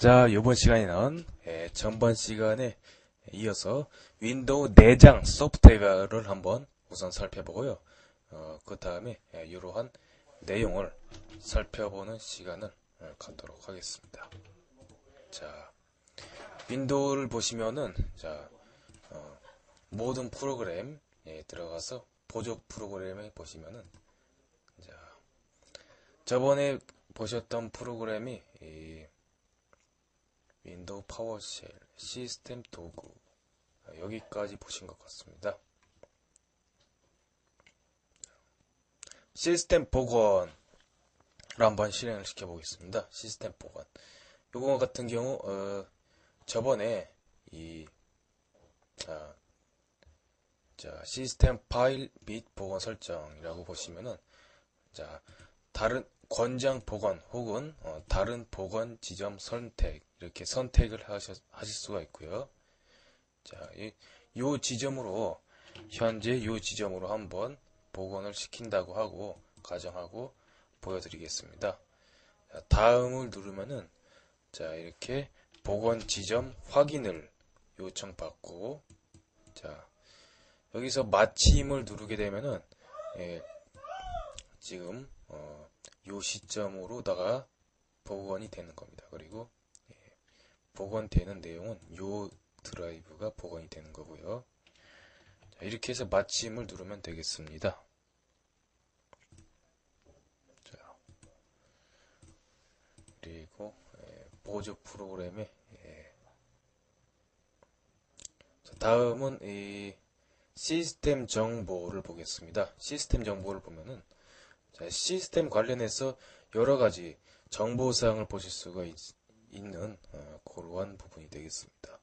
자, 이번 시간에는 예, 전번 시간에 이어서 윈도우 내장 소프트웨어를 한번 우선 살펴보고요. 어, 그 다음에 예, 이러한 내용을 살펴보는 시간을 어, 갖도록 하겠습니다. 자, 윈도우를 보시면은 자 어, 모든 프로그램에 들어가서 보조 프로그램에 보시면은 자 저번에 보셨던 프로그램이 이 윈도우 파워쉘 시스템 도구 여기까지 보신 것 같습니다. 시스템 복원을 한번 실행을 시켜 보겠습니다. 시스템 복원. 요거 같은 경우 어, 저번에 이 자, 자, 시스템 파일 및 복원 설정이라고 보시면은 자, 다른 권장 복원 혹은 어, 다른 복원 지점 선택 이렇게 선택을 하셔, 하실 수가 있고요. 자, 이, 요 지점으로 현재 요 지점으로 한번 복원을 시킨다고 하고 가정하고 보여드리겠습니다. 자, 다음을 누르면은 자 이렇게 복원 지점 확인을 요청받고 자 여기서 마침을 누르게 되면은 예, 지금 어, 요 시점으로다가 복원이 되는 겁니다. 그리고 예, 복원되는 내용은 요 드라이브가 복원이 되는 거고요. 자, 이렇게 해서 마침을 누르면 되겠습니다. 자, 그리고 예, 보조 프로그램에 예. 자, 다음은 이 시스템 정보를 보겠습니다. 시스템 정보를 보면은 자, 시스템 관련해서 여러 가지 정보 사항을 보실 수가 있, 는 어, 그러한 부분이 되겠습니다.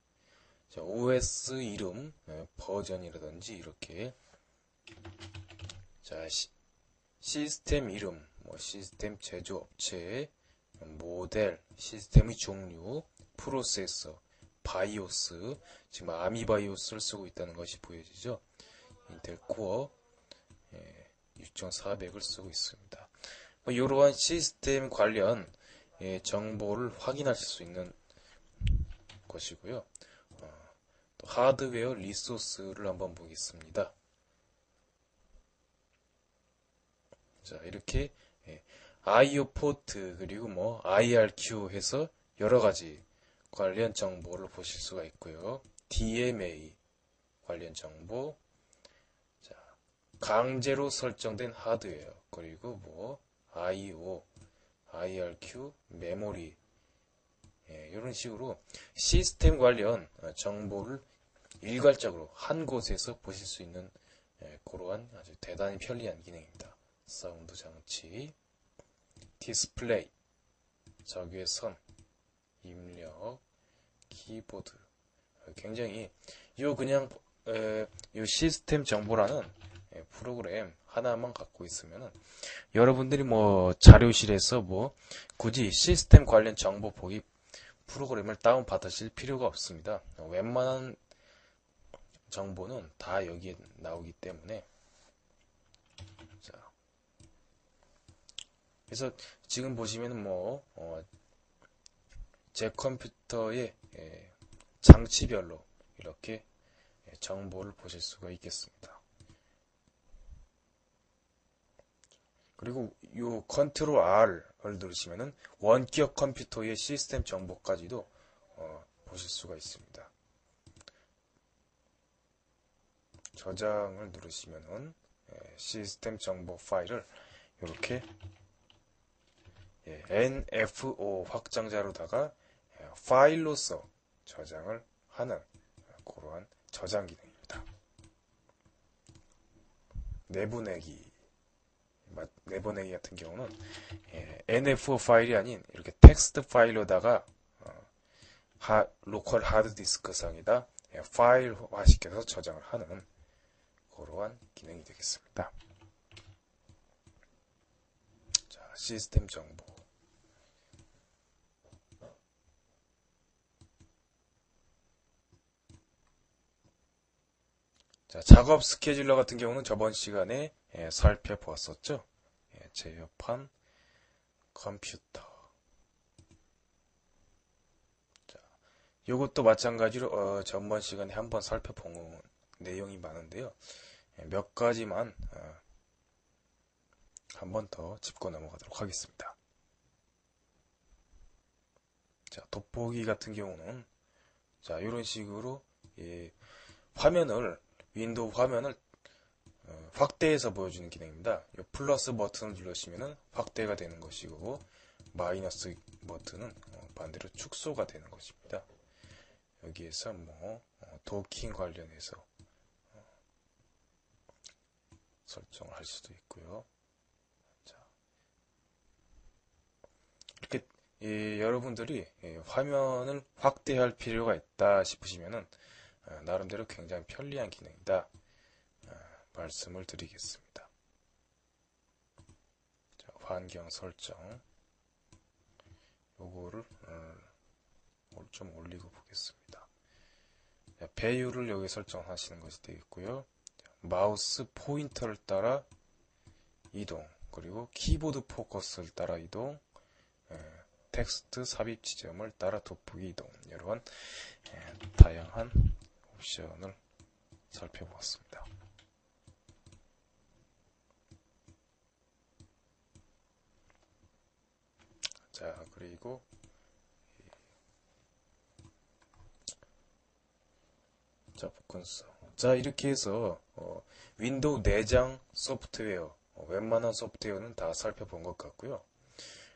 자, OS 이름, 어, 버전이라든지 이렇게 자 시, 시스템 이름, 뭐 시스템 제조업체, 모델, 시스템의 종류, 프로세서, 바이오스, 지금 아미바이오스를 쓰고 있다는 것이 보여지죠. 인텔 코어 예, 6400을 쓰고 있습니다. 뭐 이러한 시스템 관련 예, 정보를 확인하실 수 있는 것이고요. 어, 또 하드웨어 리소스를 한번 보겠습니다. 자 이렇게 예, IO 포트 그리고 뭐 IRQ 해서 여러 가지 관련 정보를 보실 수가 있고요. DMA 관련 정보, 자, 강제로 설정된 하드웨어, 그리고 뭐 IO, IRQ, 메모리 예, 이런 식으로 시스템 관련 정보를 일괄적으로 한 곳에서 보실 수 있는 예, 그러한 아주 대단히 편리한 기능입니다. 사운드 장치, 디스플레이, 적외선, 입력, 키보드 굉장히 요 그냥 에, 요 시스템 정보라는 예, 프로그램 하나만 갖고 있으면은 여러분들이 뭐 자료실에서 뭐 굳이 시스템 관련 정보 보기 프로그램을 다운 받으실 필요가 없습니다. 웬만한 정보는 다 여기에 나오기 때문에 자 그래서 지금 보시면은 뭐 어, 제 컴퓨터의 예, 장치별로 이렇게 예, 정보를 보실 수가 있겠습니다. 그리고 이 컨트롤 R을 누르시면은 원격 컴퓨터의 시스템 정보까지도 어, 보실 수가 있습니다. 저장을 누르시면은 예, 시스템 정보 파일을 이렇게 예, NFO 확장자로다가 예, 파일로서 저장을 하는 그러한 저장 기능입니다. 내보내기 내보내기 같은 경우는 예, NFO 파일이 아닌 이렇게 텍스트 파일로다가 어, 하, 로컬 하드디스크 상에다 예, 파일화 시켜서 저장을 하는 그러한 기능이 되겠습니다. 자, 시스템 정보 자, 작업 스케줄러 같은 경우는 저번 시간에 예, 살펴보았었죠. 예, 제휴판 컴퓨터 이것도 마찬가지로 어, 전번 시간에 한번 살펴본 내용이 많은데요. 예, 몇 가지만 어, 한번 더 짚고 넘어가도록 하겠습니다. 자, 돋보기 같은 경우는 자, 이런 식으로 예, 화면을 윈도우 화면을 어, 확대해서 보여주는 기능입니다. 이 플러스 버튼을 눌러주시면 확대가 되는 것이고 마이너스 버튼은 어, 반대로 축소가 되는 것입니다. 여기에서 뭐 어, 도킹 관련해서 어, 설정을 할 수도 있고요. 자, 이렇게 예, 여러분들이 예, 화면을 확대할 필요가 있다 싶으시면은 어, 나름대로 굉장히 편리한 기능이다 어, 말씀을 드리겠습니다. 자, 환경 설정 요거를 어, 좀 올리고 보겠습니다. 자, 배율을 여기 설정하시는 것이 되겠고요. 마우스 포인터를 따라 이동 그리고 키보드 포커스를 따라 이동 예, 텍스트 삽입 지점을 따라 돋보기 이동 이런 예, 다양한 옵션을 살펴보았습니다. 자 그리고 자 복근성 자 이렇게 해서 어, 윈도우 내장 소프트웨어 어, 웬만한 소프트웨어는 다 살펴본 것 같고요.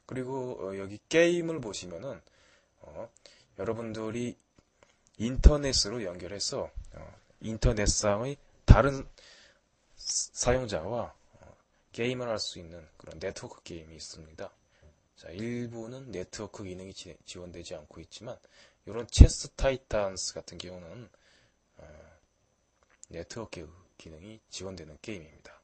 그리고 어, 여기 게임을 보시면은 어, 여러분들이 인터넷으로 연결해서 어, 인터넷상의 다른 사용자와 어, 게임을 할 수 있는 그런 네트워크 게임이 있습니다. 자, 일부는 네트워크 기능이 지, 원되지 않고 있지만 이런 체스 타이탄스 같은 경우는 어, 네트워크 기능이 지원되는 게임입니다.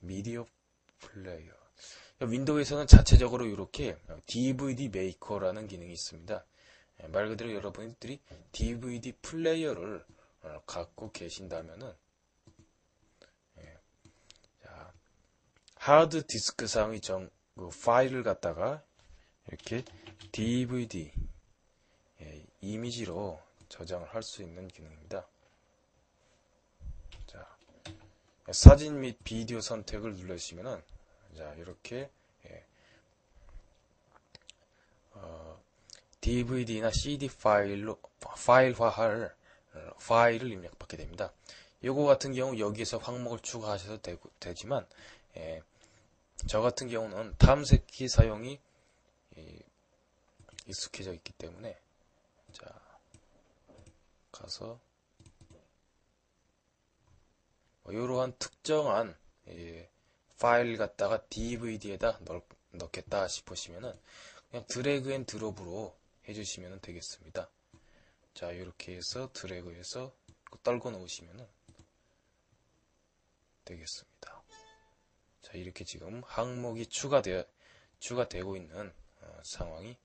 미디어 플레이어. 윈도우에서는 자체적으로 이렇게 DVD 메이커라는 기능이 있습니다. 예, 말 그대로 여러분들이 DVD 플레이어를 어, 갖고 계신다면은 예, 하드 디스크 상의 정, 그 파일을 갖다가 이렇게 DVD 예, 이미지로 저장을 할 수 있는 기능입니다. 사진 및 비디오 선택을 눌러주시면은 자 이렇게 예, 어, DVD나 CD 파일로 파일화할 어, 파일을 입력받게 됩니다. 요거 같은 경우 여기에서 항목을 추가하셔도 되고, 되지만 예, 저 같은 경우는 탐색키 사용이 예, 익숙해져 있기 때문에 자 가서 이러한 특정한 예, 파일 갖다가 DVD에다 넣, 겠다 싶으시면은 그냥 드래그 앤 드롭으로 해주시면 되겠습니다. 자 이렇게 해서 드래그해서 떨궈 놓으시면 되겠습니다. 자 이렇게 지금 항목이 추가되어 추가되고 있는 어, 상황이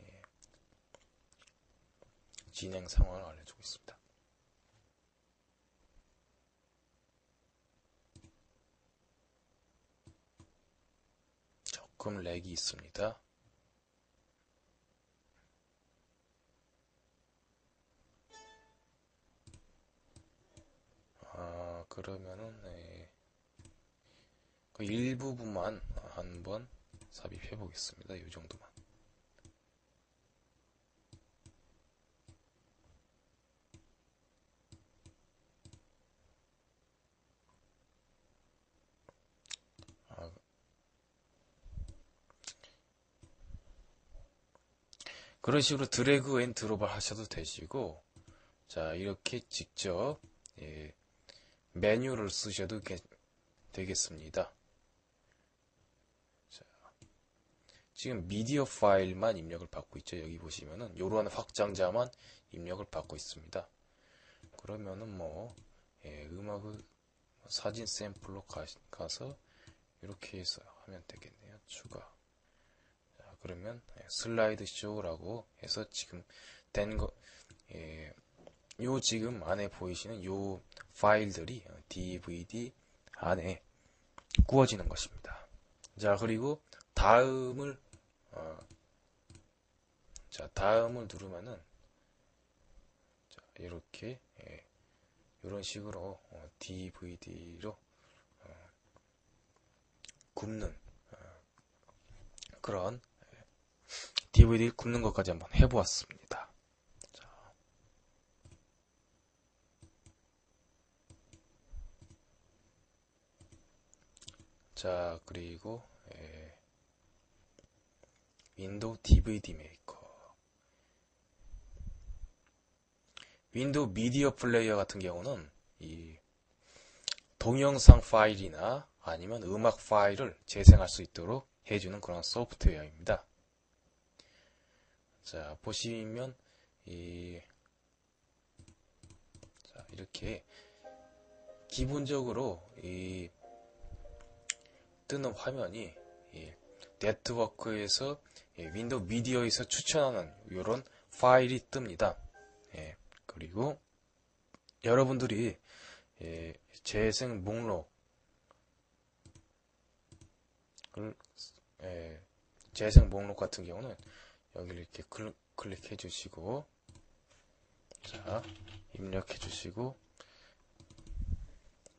예, 진행 상황을 알려주고 있습니다. 조금 렉이 있습니다. 아, 그러면은, 네. 그 일부분만 한번 삽입해 보겠습니다. 이 정도만. 그런 식으로 드래그 앤 드롭을 하셔도 되시고 자 이렇게 직접 예, 메뉴를 쓰셔도 게, 되겠습니다. 자, 지금 미디어 파일만 입력을 받고 있죠. 여기 보시면은 이러한 확장자만 입력을 받고 있습니다. 그러면은 뭐 예, 음악을 사진 샘플로 가, 가서 이렇게 해서 하면 되겠네요. 추가 그러면 예, 슬라이드 쇼라고 해서 지금 된 거, 예, 요 지금 안에 보이시는 요 파일들이 DVD 안에 구워지는 것입니다. 자, 그리고 다음을 어, 자, 다음을 누르면은 자, 이렇게 예, 이런 식으로 어, DVD로 어, 굽는 어, 그런 예, DVD 굽는 것까지 한번 해보았습니다. 자, 자 그리고 예, 윈도우 DVD 메이커 윈도우 미디어 플레이어 같은 경우는 이 동영상 파일이나 아니면 음악 파일을 재생할 수 있도록 해주는 그런 소프트웨어입니다. 자, 보시면 이 자, 이렇게 기본적으로 이 뜨는 화면이 이 네트워크에서 예, 윈도우 미디어에서 추천하는 이런 파일이 뜹니다. 예, 그리고 여러분들이 예, 재생 목록을 예, 재생 목록 같은 경우는 여기를 이렇게 클, 클릭해 주시고 자 입력해 주시고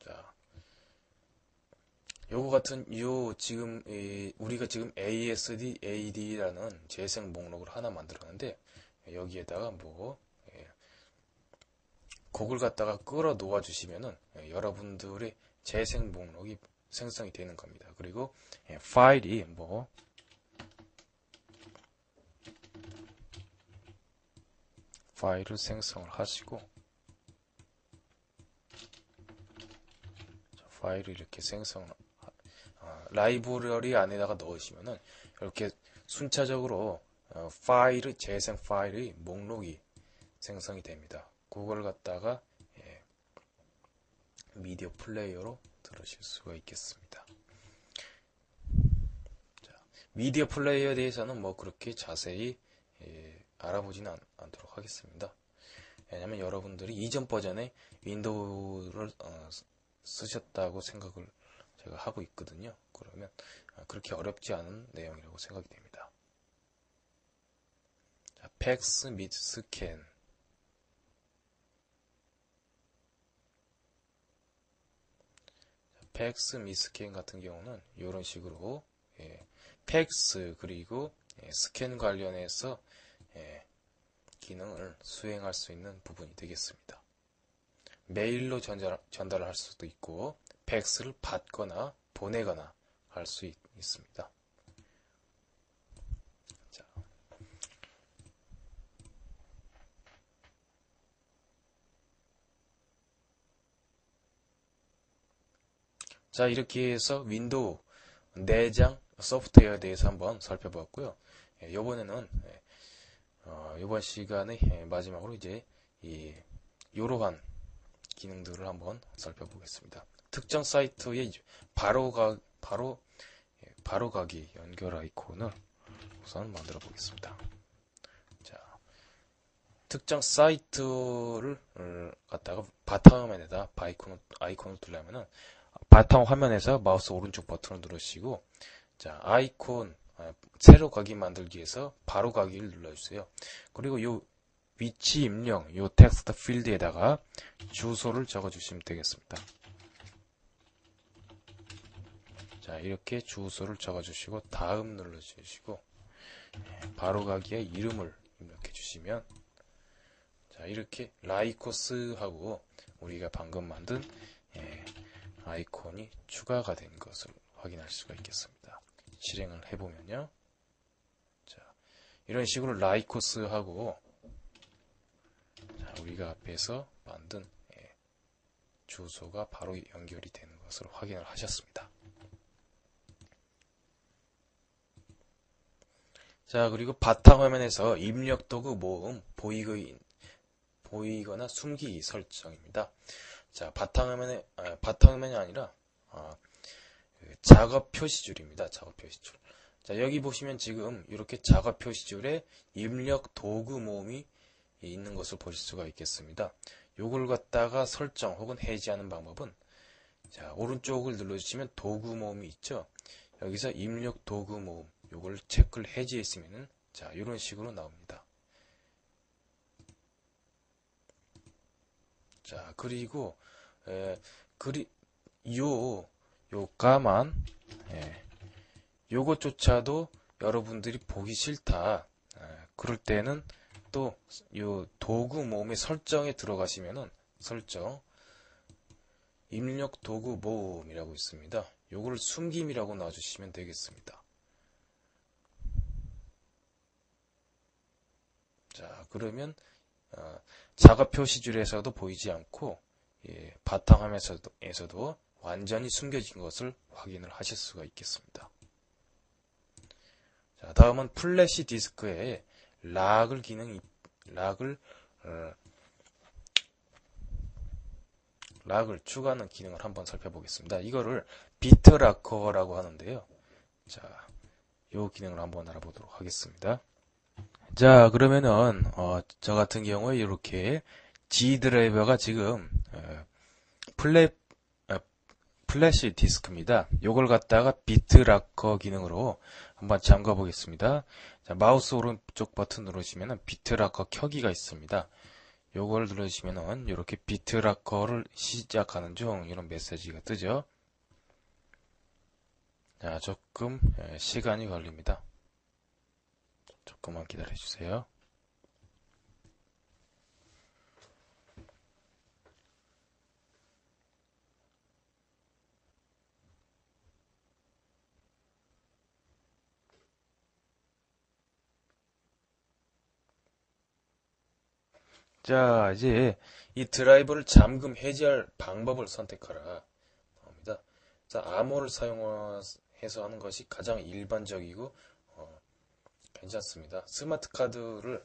자 요거 같은 요 지금 이, 우리가 지금 ASD, AD라는 재생 목록을 하나 만들었는데 여기에다가 뭐 예, 곡을 갖다가 끌어 놓아 주시면은 예, 여러분들의 재생 목록이 생성이 되는 겁니다. 그리고 예, 파일이 뭐 파일을 생성을 하시고 자, 파일을 이렇게 생성 어, 라이브러리 안에다가 넣으시면은 이렇게 순차적으로 어, 파일의 재생 파일의 목록이 생성이 됩니다. 그걸 갖다가 예, 미디어 플레이어로 들으실 수가 있겠습니다. 자, 미디어 플레이어에 대해서는 뭐 그렇게 자세히 예, 알아보지는 않, 도록 하겠습니다. 왜냐하면 여러분들이 이전 버전의 윈도우를 어, 쓰셨다고 생각을 제가 하고 있거든요. 그러면 아, 그렇게 어렵지 않은 내용이라고 생각이 됩니다. 자, 팩스 및 스캔 팩스 및 스캔 같은 경우는 이런 식으로 예, 팩스 그리고 예, 스캔 관련해서 예, 기능을 수행할 수 있는 부분이 되겠습니다. 메일로 전달, 전달할 수도 있고 팩스를 받거나 보내거나 할 수 있습니다. 자. 자, 이렇게 해서 윈도우 내장 소프트웨어에 대해서 한번 살펴보았고요. 예, 이번에는 예, 어, 이번 시간의 예, 마지막으로 이제 이 이러한 기능들을 한번 살펴보겠습니다. 특정 사이트에 바로 가 바로 예, 바로 가기 연결 아이콘을 우선 만들어 보겠습니다. 자, 특정 사이트를 어, 갖다가 바탕화면에다 아이콘을, 아이콘을 두려면은 바탕 화면에서 마우스 오른쪽 버튼을 누르시고 자 아이콘 아, 새로 가기 만들기 위해서 바로 가기를 눌러주세요. 그리고 요 위치 입력 요 텍스트 필드에다가 주소를 적어주시면 되겠습니다. 자 이렇게 주소를 적어주시고 다음 눌러주시고 예, 바로 가기의 이름을 입력해 주시면 자 이렇게 라이코스 하고 우리가 방금 만든 예, 아이콘이 추가가 된 것을 확인할 수가 있겠습니다. 실행을 해보면요. 자, 이런 식으로 라이코스하고 자, 우리가 앞에서 만든 예, 주소가 바로 연결이 되는 것을 확인을 하셨습니다. 자, 그리고 바탕화면에서 입력 도구 모음 보이기, 보이거나 숨기기 설정입니다. 자, 바탕화면에, 아, 바탕화면이 아니라, 아, 그 작업 표시줄입니다. 작업 표시줄. 자, 여기 보시면 지금 이렇게 작업 표시줄에 입력 도구 모음이 있는 것을 보실 수가 있겠습니다. 요걸 갖다가 설정 혹은 해지하는 방법은 자, 오른쪽을 눌러주시면 도구 모음이 있죠? 여기서 입력 도구 모음, 요걸 체크를 해지했으면은, 자, 이런 식으로 나옵니다. 자, 그리고, 에, 그리, 요, 요 까만, 예, 요것조차도 여러분들이 보기 싫다. 에, 그럴 때는 또, 요 도구 모음의 설정에 들어가시면은, 설정, 입력 도구 모음이라고 있습니다. 요거를 숨김이라고 놔주시면 되겠습니다. 자, 그러면 어, 작업 표시줄에서도 보이지 않고 예, 바탕화면에서도 에서도 완전히 숨겨진 것을 확인을 하실 수가 있겠습니다. 자, 다음은 플래시 디스크에 락을 기능이 락을 어, 락을 추가하는 기능을 한번 살펴보겠습니다. 이거를 비트라커라고 하는데요. 자, 요 기능을 한번 알아보도록 하겠습니다. 자, 그러면은 어, 저 같은 경우에 이렇게 G 드라이버가 지금 어, 어, 플래시 디스크입니다. 요걸 갖다가 비트라커 기능으로 한번 잠가 보겠습니다. 자, 마우스 오른쪽 버튼 누르시면은 비트라커 켜기가 있습니다. 요걸 누르시면은 이렇게 비트라커를 시작하는 중 이런 메시지가 뜨죠. 자, 조금 예, 시간이 걸립니다. 조금만 기다려 주세요. 자, 이제 이 드라이버를 잠금 해제할 방법을 선택하라 합니다. 자, 암호를 사용해서 하는 것이 가장 일반적이고 어, 괜찮습니다. 스마트 카드를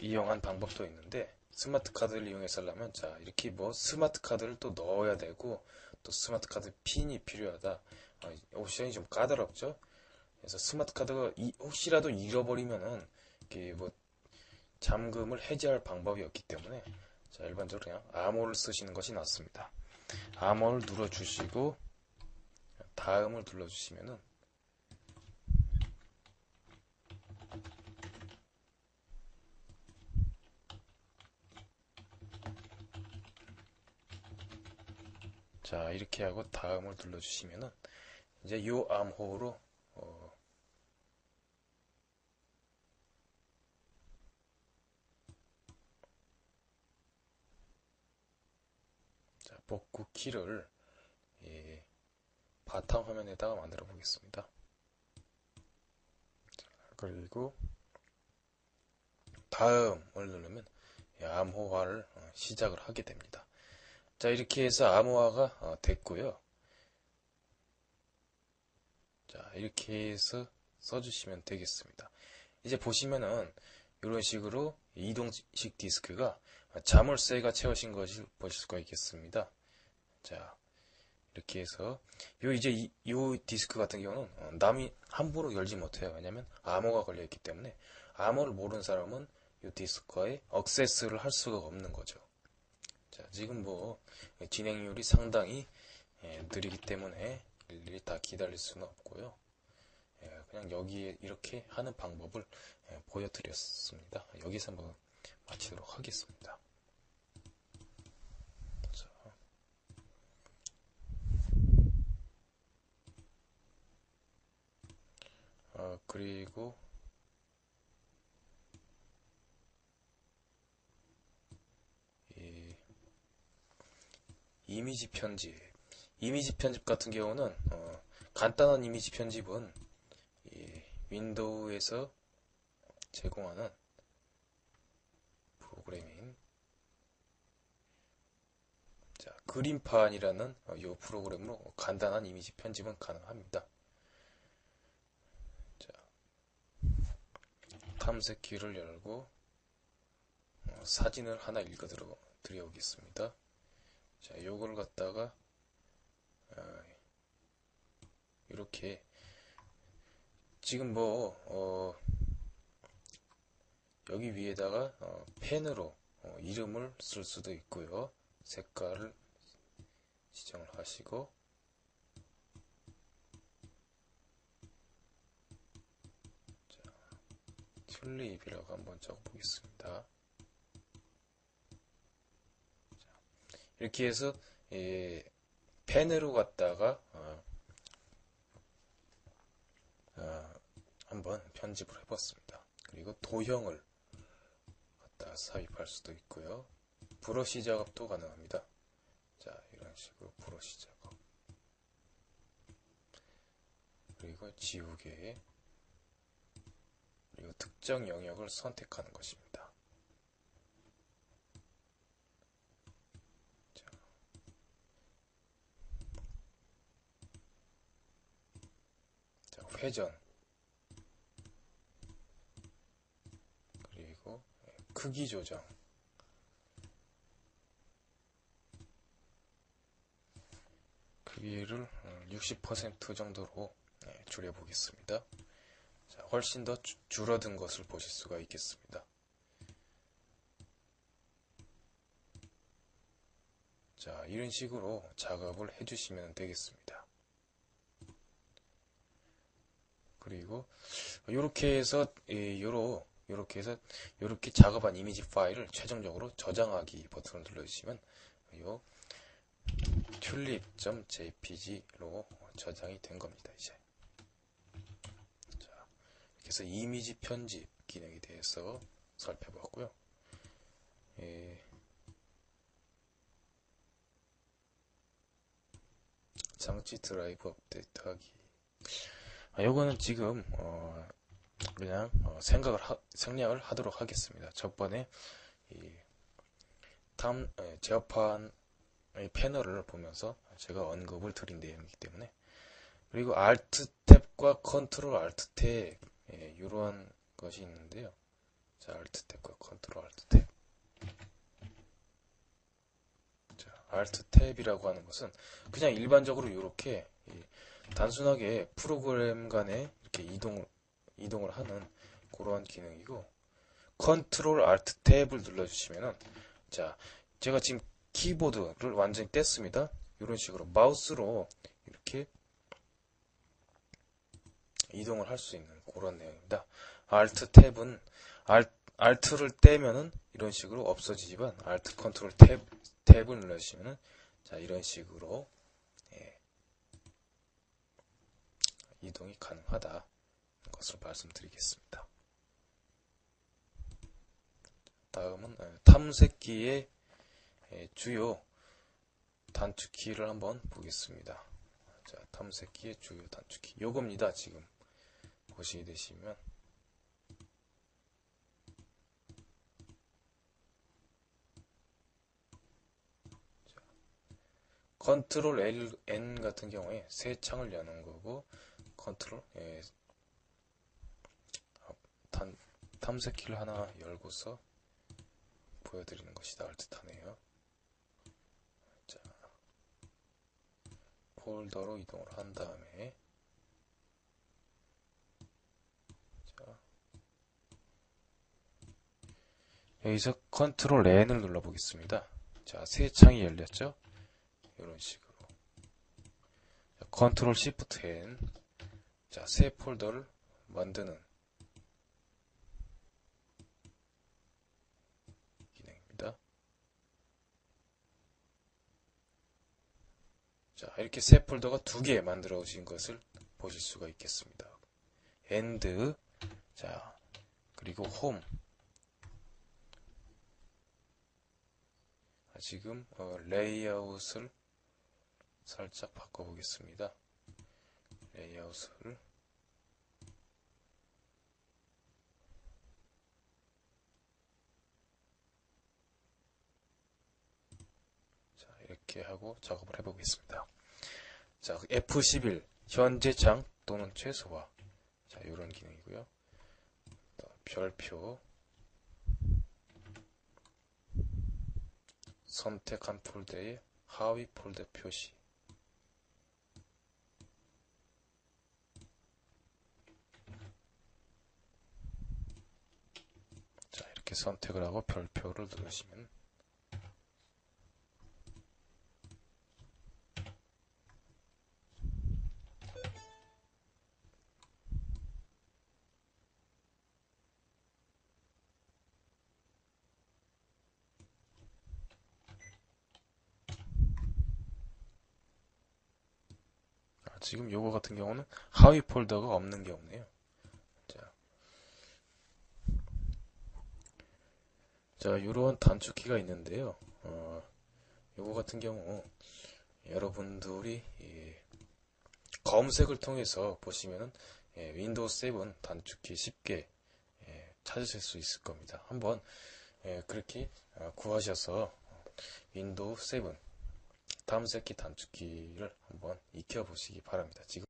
이용한 방법도 있는데 스마트 카드를 이용해서 하려면 자, 이렇게 뭐 스마트 카드를 또 넣어야 되고 또 스마트 카드 핀이 필요하다. 어, 옵션이 좀 까다롭죠? 그래서 스마트 카드가 이, 혹시라도 잃어버리면은 이렇게 뭐 잠금을 해제할 방법이 없기 때문에 자, 일반적으로 그냥 암호를 쓰시는 것이 낫습니다. 암호를 눌러주시고 다음을 눌러주시면은 자 이렇게 하고 다음을 눌러주시면은 이제 요 암호로 어, 자, 복구 키를 예, 바탕 화면에다가 만들어 보겠습니다. 자, 그리고 다음을 누르면 예, 암호화를 어, 시작을 하게 됩니다. 자, 이렇게 해서 암호화가 어, 됐고요. 자, 이렇게 해서 써주시면 되겠습니다. 이제 보시면은 이런 식으로 이동식 디스크가 자물쇠가 채워진 것을 보실 수가 있겠습니다. 자, 이렇게 해서 요 이제 이, 요 디스크 같은 경우는 어, 남이 함부로 열지 못해요. 왜냐면 암호가 걸려 있기 때문에 암호를 모르는 사람은 요 디스크에 억세스를 할 수가 없는 거죠. 자, 지금 뭐 진행률이 상당히 예, 느리기 때문에 일일이 다 기다릴 수는 없고요. 예, 그냥 여기에 이렇게 하는 방법을 예, 보여드렸습니다. 여기서 뭐 마치도록 하겠습니다. 자. 어, 그리고 이 이미지 편집 이미지 편집 같은 경우는 어, 간단한 이미지 편집은 이 윈도우에서 제공하는 프로그램인 자, 그림판이라는 이 프로그램으로 간단한 이미지 편집은 가능합니다. 자, 탐색 기를 열고 어, 사진을 하나 읽어 드려오겠습니다. 자, 요걸 갖다가 어, 이렇게 지금 뭐 어, 여기 위에다가 어, 펜으로 어, 이름을 쓸 수도 있고요. 색깔을 지정을 하시고 튤립이라고 한번 적어보겠습니다. 자, 이렇게 해서 예, 펜으로 갖다가 어, 어, 한번 편집을 해봤습니다. 그리고 도형을 갖다 삽입할 수도 있고요. 브러쉬 작업도 가능합니다. 자, 이런 식으로 브러쉬 작업. 그리고 지우개. 그리고 특정 영역을 선택하는 것입니다. 자, 자, 회전. 그리고 크기 조정. 크기를 60% 정도로 네, 줄여보겠습니다. 자, 훨씬 더 주- 줄어든 것을 보실 수가 있겠습니다. 자, 이런 식으로 작업을 해주시면 되겠습니다. 그리고 이렇게 해서 이, 요로 이렇게 해서 이렇게 작업한 이미지 파일을 최종적으로 저장하기 버튼을 눌러주시면 요 튤립.jpg로 저장이 된 겁니다. 이제 자, 해서 이미지 편집 기능에 대해서 살펴봤고요. 예, 장치 드라이브 업데이트하기. 아, 요거는 지금 어, 그냥 어, 생각을 하, 생략을 하도록 하겠습니다. 저번에 이 탐, 에, 제어판 의 패널을 보면서 제가 언급을 드린 내용이기 때문에 그리고 Alt 탭과 Ctrl Alt 탭 예, 이러한 것이 있는데요. 자, Alt 탭과 Ctrl Alt 탭. 자, Alt 탭이라고 하는 것은 그냥 일반적으로 이렇게 이, 단순하게 프로그램 간에 이렇게 이동을 이동을 하는 그러한 기능이고 Ctrl Alt 탭을 눌러주시면은 자, 제가 지금 키보드를 완전히 뗐습니다. 이런 식으로 마우스로 이렇게 이동을 할 수 있는 그런 내용입니다. Alt 탭은 Alt, 를 떼면은 이런 식으로 없어지지만 Alt 컨트롤 탭 탭을 눌러주시면은 자 이런 식으로 예, 이동이 가능하다 것을 말씀드리겠습니다. 다음은 어, 탐색기의 예, 주요 단축키를 한번 보겠습니다. 자, 탐색기의 주요 단축키. 요겁니다, 지금. 보시게 되시면. 자, 컨트롤 L, N 같은 경우에 새 창을 여는 거고, 컨트롤, 예, 아, 단, 탐색키를 하나 열고서 보여드리는 것이 나을 듯하네요. 자, 폴더로 이동을 한 다음에 자, 여기서 컨트롤 N을 눌러보겠습니다. 자, 새 창이 열렸죠? 이런 식으로 자, 컨트롤 Shift N 자, 새 폴더를 만드는 기능입니다. 자, 이렇게 새 폴더가 두 개 만들어진 것을 보실 수가 있겠습니다. 엔드, 자, 그리고 홈. 지금 어, 레이아웃을 살짝 바꿔보겠습니다. 레이아웃을 자, 이렇게 하고 작업을 해보겠습니다. 자, F11 현재 장 또는 최소화 자, 이런 기능이고요. 별표 선택한 폴더의 하위 폴더 표시. 자, 이렇게 선택을 하고 별표를 누르시면 지금 요거 같은 경우는 하위 폴더가 없는 경우네요. 자, 자, 요런 단축키가 있는데요. 어, 요거 같은 경우 여러분들이 이 검색을 통해서 보시면은 예, 윈도우 7 단축키 쉽게 예, 찾으실 수 있을 겁니다. 한번 예, 그렇게 어, 구하셔서 윈도우 7 탐색키 단축키를 한번 익혀보시기 바랍니다. 지금